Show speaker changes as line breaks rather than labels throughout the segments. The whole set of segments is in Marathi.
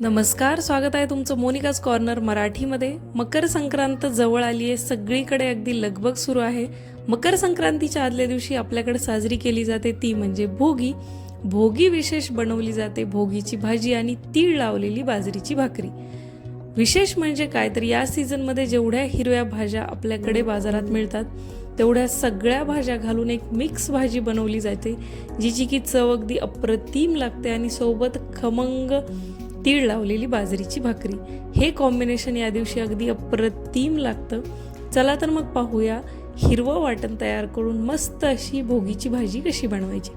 नमस्कार स्वागत आहे तुमचं मोनिकाज कॉर्नर मराठीमध्ये. मकर संक्रांत जवळ आली आहे सगळीकडे अगदी लगबग सुरू आहे. मकर संक्रांतीच्या आदल्या दिवशी आपल्याकडे साजरी केली जाते ती म्हणजे भोगी. भोगी विशेष बनवली जाते भोगीची भाजी आणि तीळ लावलेली बाजरीची भाकरी. विशेष म्हणजे काय तर या सीझनमध्ये जेवढ्या हिरव्या भाज्या आपल्याकडे बाजारात मिळतात तेवढ्या सगळ्या भाज्या घालून एक मिक्स भाजी बनवली जाते जिची की चव अगदी अप्रतिम लागते आणि सोबत खमंग तीळ लावलेली बाजरीची भाकरी. हे कॉम्बिनेशन या दिवशी अगदी अप्रतिम लागतं. चला तर मग पाहूया हिरवं वाटण तयार करून मस्त अशी भोगीची भाजी कशी बनवायची.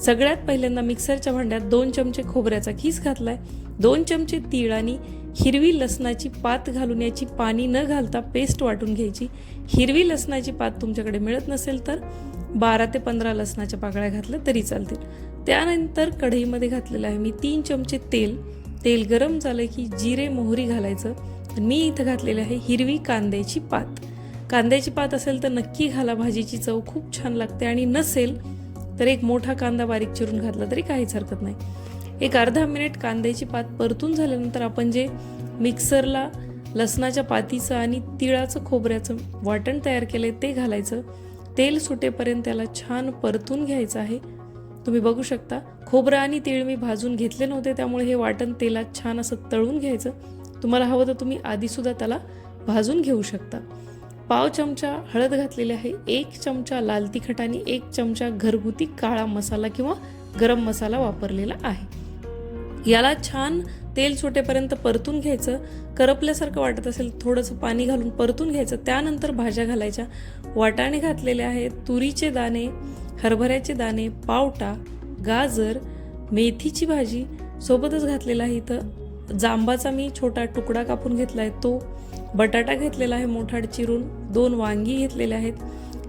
सगळ्यात पहिल्यांदा मिक्सरच्या भांड्यात दोन चमचे खोबऱ्याचा खीस घातलाय. दोन चमचे तीळ आणि हिरवी लसणाची पात घालून याची पाणी न घालता पेस्ट वाटून घ्यायची. हिरवी लसणाची पात तुमच्याकडे मिळत नसेल तर बारा ते पंधरा लसणाच्या पाकळ्या घातल्या तरी चालतील. त्यानंतर कढईमध्ये घातलेलं आहे मी तीन चमचे तेल. तेल गरम झालं की जिरे मोहरी घालायचं. मी इथं घातलेले आहे हिरवी कांद्याची पात. कांद्याची पात असेल तर नक्की घाला भाजीची चव खूप छान लागते. आणि नसेल तर एक मोठा कांदा बारीक चिरून घातला तरी काहीच हरकत नाही. एक अर्धा मिनिट कांद्याची पात परतून झाल्यानंतर आपण जे मिक्सरला लसणाच्या पातीचं आणि तिळाचं खोबऱ्याचं वाटण तयार केलंय ते घालायचं. तेल सुटेपर्यंत त्याला छान परतून घ्यायचं आहे. तुम्ही बघू शकता. खोबरं आणि तीळ मी भाजून घेतले नव्हते त्यामुळे हे वाटण तेलात छान असं तळून घ्यायचं. तुम्हाला हवं तर तुम्ही आधीसुद्धा त्याला भाजून घेऊ शकता. पाव चमचा हळद घातलेली आहे एक चमचा लाल तिखट आणि एक चमचा घरगुती काळा मसाला किंवा गरम मसाला वापरलेला आहे. याला छान तेल सुटेपर्यंत परतून घ्यायचं. करपल्यासारखं वाटत असेल थोडंसं पाणी घालून परतून घ्यायचं. त्यानंतर भाज्या घालायच्या. वाटाणे घातलेले आहेत तुरीचे दाणे हरभऱ्याचे दाणे पावटा गाजर मेथीची भाजी सोबतच घातलेला आहे इथं. जांबाचा मी छोटा तुकडा कापून घेतला आहे तो बटाटा घेतलेला आहे मोठा चिरून. दोन वांगी घेतलेले आहेत.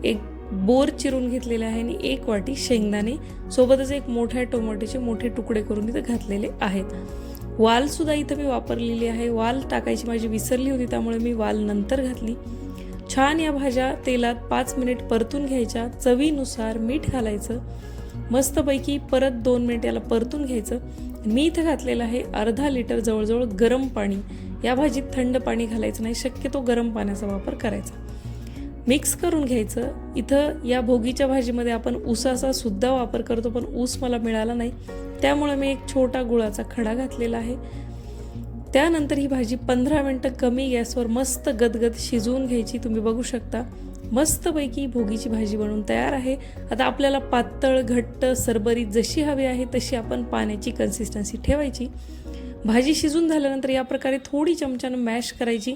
एक बोर चिरून घेतलेले आहे आणि एक वाटी शेंगदाणे. सोबतच एक मोठ्या टोमॅटोचे मोठे तुकडे करून इथं घातलेले आहेत. वालसुद्धा इथं मी वापरलेली आहे. वाल टाकायची माझी विसरली होती त्यामुळे मी वाल नंतर घातली. छान या भाज्या तेलात पाच मिनिट परतून घ्यायच्या चवीनुसार मीठ घालायचं. मस्तपैकी परत दोन मिनिट याला परतून घ्यायचं. मी इथं घातलेलं आहे अर्धा लिटर जवळजवळ गरम पाणी. या भाजीत थंड पाणी घालायचं नाही शक्यतो गरम पाण्याचा वापर करायचा. मिक्स करून घ्यायचं. इथं या भोगीच्या भाजीमध्ये आपण ऊसाचा सुद्धा वापर करतो पण ऊस मला मिळाला नाही. त्यामुळे मी एक छोटा गुळाचा खडा घातलेला आहे. त्यानंतर ही भाजी पंधरा मिनटं कमी गॅसवर मस्त गदगद शिजवून घ्यायची. तुम्ही बघू शकता. मस्तपैकी भोगीची भाजी बनवून तयार आहे. आता आपल्याला पातळ घट्ट सरबरीत जशी हवी आहे तशी आपण पाण्याची कन्सिस्टन्सी ठेवायची. भाजी शिजून झाल्यानंतर या प्रकारे थोडी चमच्यानं मॅश करायची.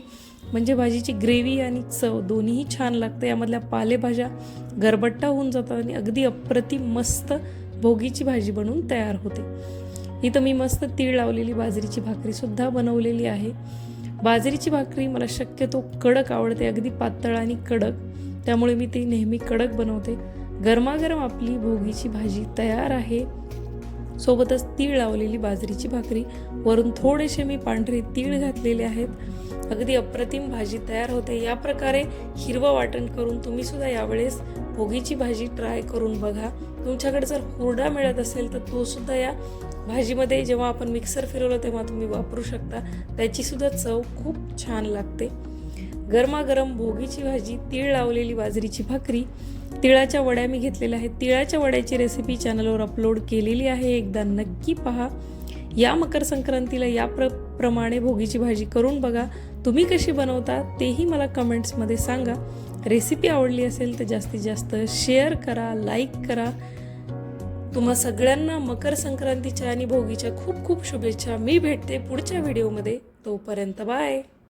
म्हणजे भाजीची ग्रेव्ही आणि चव दोन्हीही छान लागतं. यामधल्या पालेभाज्या गरबट्टा होऊन जातात आणि अगदी अप्रतिम मस्त भोगीची भाजी बनवून तयार होते. इथं मी मस्त तीळ लावलेली बाजरीची भाकरी सुद्धा बनवलेली आहे. बाजरीची भाकरी मला शक्यतो कडक आवडते अगदी पातळ आणि कडक. त्यामुळे मी ती नेहमी कडक बनवते. गरमागरम आपली भोगीची भाजी तयार आहे. सोबतच तीळ लावलेली बाजरीची भाकरी. वरून थोडेसे मी पांढरे तीळ घातलेले आहेत. अगदी अप्रतिम भाजी तयार होते. या प्रकारे हिरवं वाटण करून तुम्ही सुद्धा यावेळेस भोगीची भाजी ट्राय करून बघा. तुमच्याकडे जर हुरडा मिळत असेल तर तो सुद्धा या भाजीमध्ये जेव्हा आपण मिक्सर फिरवलं तेव्हा तुम्ही वापरू शकता. त्याची सुद्धा चव खूप छान लागते. गरमागरम भोगीची भाजी तीळ लावलेली बाजरीची भाकरी. तिळाच्या वड्या मी घेतलेल्या आहेत. तिळाच्या वड्याची रेसिपी चॅनलवर अपलोड केलेली आहे. एकदा नक्की पहा. या मकर संक्रांतीला या प्र प्रमाणे भोगीची भाजी करून बघा. तुम्ही कशी बनवता तेही मला कमेंट्समध्ये सांगा. रेसिपी आवडली असेल तर जास्तीत जास्त शेअर करा लाईक करा. तुम्हा सगळ्यांना मकर संक्रांतीच्या आणि भोगीच्या खूप खूप शुभेच्छा. मी भेटते पुढच्या व्हिडिओमध्ये. तोपर्यंत बाय.